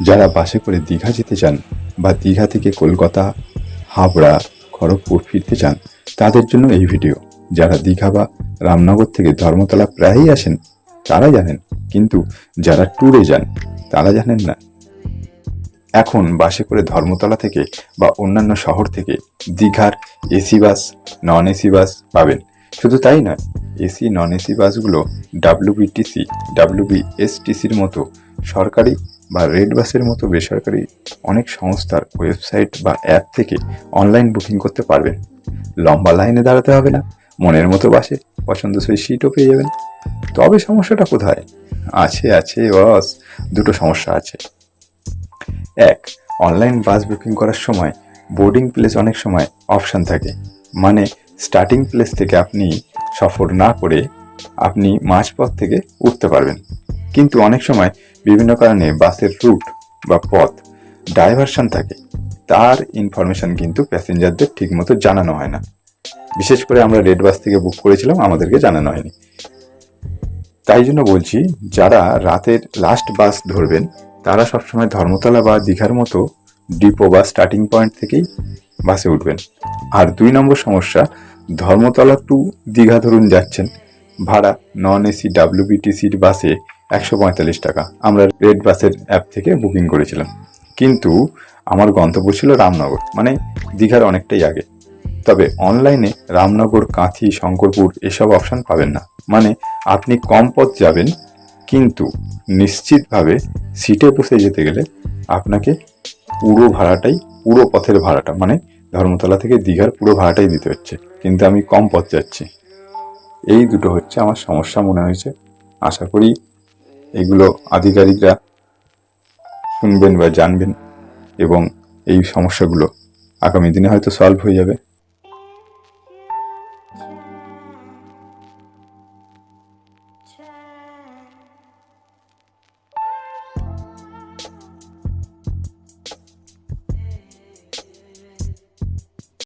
যারা বাসে করে দীঘা যেতে চান বা দীঘা থেকে কলকাতা, হাবড়া, খড়গপুর ফিরতে চান, তাদের জন্য এই ভিডিও। যারা দীঘা বা রামনগর থেকে ধর্মতলা প্রায়ই আসেন, তারা জানেন, কিন্তু যারা ট্যুরে যান, তারা জানেন না। এখন বাসে করে ধর্মতলা থেকে বা অন্যান্য শহর থেকে দীঘার AC bus non AC bus পাবেন। শুধু তাই নয়, এসি নন এসি বাসগুলো ডাব্লিউবিটিসি ডাব্লিউবিএসটিসির মতো সরকারি বা রেড বাসের মতো বেসরকারি অনেক সংস্থার ওয়েবসাইট বা অ্যাপ থেকে অনলাইন বুকিং করতে পারবেন। লম্বা লাইনে দাঁড়াতে হবে না, মনের মতো বাসে পছন্দসই সিটও পেয়ে যাবেন। তবে সমস্যাটা কোথায়? আছে আছে বস দুটো সমস্যা আছে। এক অনলাইন বাস বুকিং করার সময় বোর্ডিং প্লেস অনেক সময় অপশান থাকে। মানে স্টার্টিং প্লেস থেকে আপনি সফর না করে আপনি মাঝপথ থেকে উঠতে পারবেন। কিন্তু অনেক সময় বিভিন্ন কারণে বাসের রুট বা পথ ডাইভারশন থাকে। তার ইনফরমেশন কিন্তু প্যাসেঞ্জারদের ঠিকমতো জানানো হয় না। বিশেষ করে আমরা রেড বাস থেকে বুক করেছিলাম, আমাদেরকে জানানো হয়নি। তাই জন্য বলছি, যারা রাতের লাস্ট বাস ধরবেন, তারা সবসময় ধর্মতলা বা দীঘার মতো ডিপো বা স্টার্টিং পয়েন্ট থেকেই বাসে উঠবেন। আর দুই নম্বর সমস্যা, ধর্মতলা টু দীঘা ধরুন যাচ্ছেন, ভাড়া নন এসি ডাব্লিউবিটিসির বাসে একশো পঁয়তাল্লিশ টাকা। আমরা রেড বাসের অ্যাপ থেকে বুকিং করেছিলাম। কিন্তু আমার গন্তব্য ছিল রামনগর মানে দীঘার অনেকটাই আগে। তবে অনলাইনে রামনগর, কাঁথি, শঙ্করপুর এসব অপশান পাবেন না। মানে আপনি কম পথ যাবেন, কিন্তু নিশ্চিতভাবে সিটে বসে যেতে গেলে আপনাকে পুরো ভাড়াটাই, পুরো পথের ভাড়াটা মানে ধর্মতলা থেকে দীঘার পুরো ভাড়াটাই দিতে হচ্ছে। কিন্তু আমি কম পথ যাচ্ছি। এই দুটো হচ্ছে আমার সমস্যা মনে হয়েছে। আশা করি এগুলো আধিকারিকরা শুনবেন বা জানবেন এবং এই সমস্যাগুলো আগামী দিনে হয়তো সলভ হয়ে যাবে।